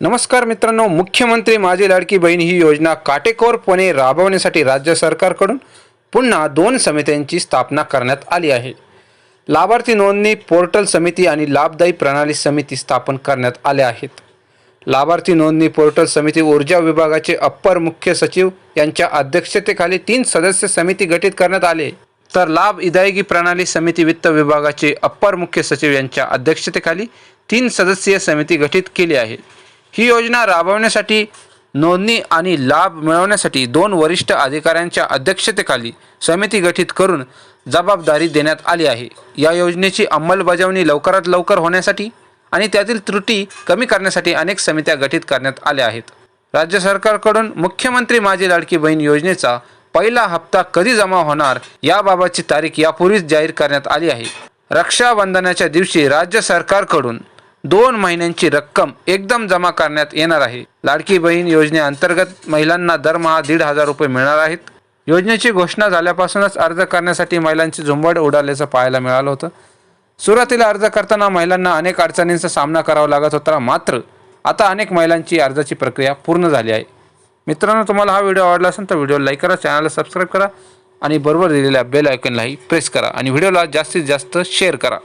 नमस्कार मित्रांनो मुख्यमंत्री माझी लाडकी बहीण ही योजना काटेकोरपणे राबवण्यासाठी राज्य सरकारकडून पुन्हा दोन समित्यांची स्थापना करण्यात आली आहे. लाभार्थी नोंदणी पोर्टल समिती आणि लाभदायी प्रणाली समिती स्थापन करण्यात आल्या आहेत. लाभार्थी नोंदणी पोर्टल समिती ऊर्जा विभागाचे अप्पर मुख्य सचिव यांच्या अध्यक्षतेखाली तीन सदस्य समिती गठीत करण्यात आले. तर लाभ इदायगी प्रणाली समिती वित्त विभागाचे अप्पर मुख्य सचिव यांच्या अध्यक्षतेखाली तीन सदस्यीय समिती गठीत केली आहे. ही योजना राबवण्यासाठी नोंदणी आणि लाभ मिळवण्यासाठी दोन वरिष्ठ अधिकाऱ्यांच्या अध्यक्षतेखाली समिती गठीत करून जबाबदारी देण्यात आली आहे. या योजनेची अंमलबजावणी लवकरात लवकर होण्यासाठी आणि त्यातील त्रुटी कमी करण्यासाठी अनेक समित्या गठीत करण्यात आल्या आहेत. राज्य सरकारकडून मुख्यमंत्री माझी लाडकी बहीण योजनेचा पहिला हप्ता कधी जमा होणार याबाबतची तारीख यापूर्वीच जाहीर करण्यात आली आहे. रक्षाबंधनाच्या दिवशी राज्य सरकारकडून दोन महिन्यांची रक्कम एकदम जमा करण्यात येणार आहे. लाडकी बहीण योजनेअंतर्गत महिलांना दरमहा दीड हजार रुपये मिळणार आहेत. योजनेची घोषणा झाल्यापासूनच अर्ज करण्यासाठी महिलांची झुंबड उडाल्याचं पाहायला मिळालं होतं. सुरुवातीला अर्ज करताना महिलांना अनेक अडचणींचा सामना करावा लागत होता मात्र आता अनेक महिलांची अर्जाची प्रक्रिया पूर्ण झाली आहे. मित्रांनो तुम्हाला हा व्हिडिओ आवडला असेल तर व्हिडिओ लाईक करा चॅनलला सबस्क्राईब करा आणि बरोबर दिलेल्या बेल आयकनलाही प्रेस करा आणि व्हिडिओला जास्तीत जास्त शेअर करा.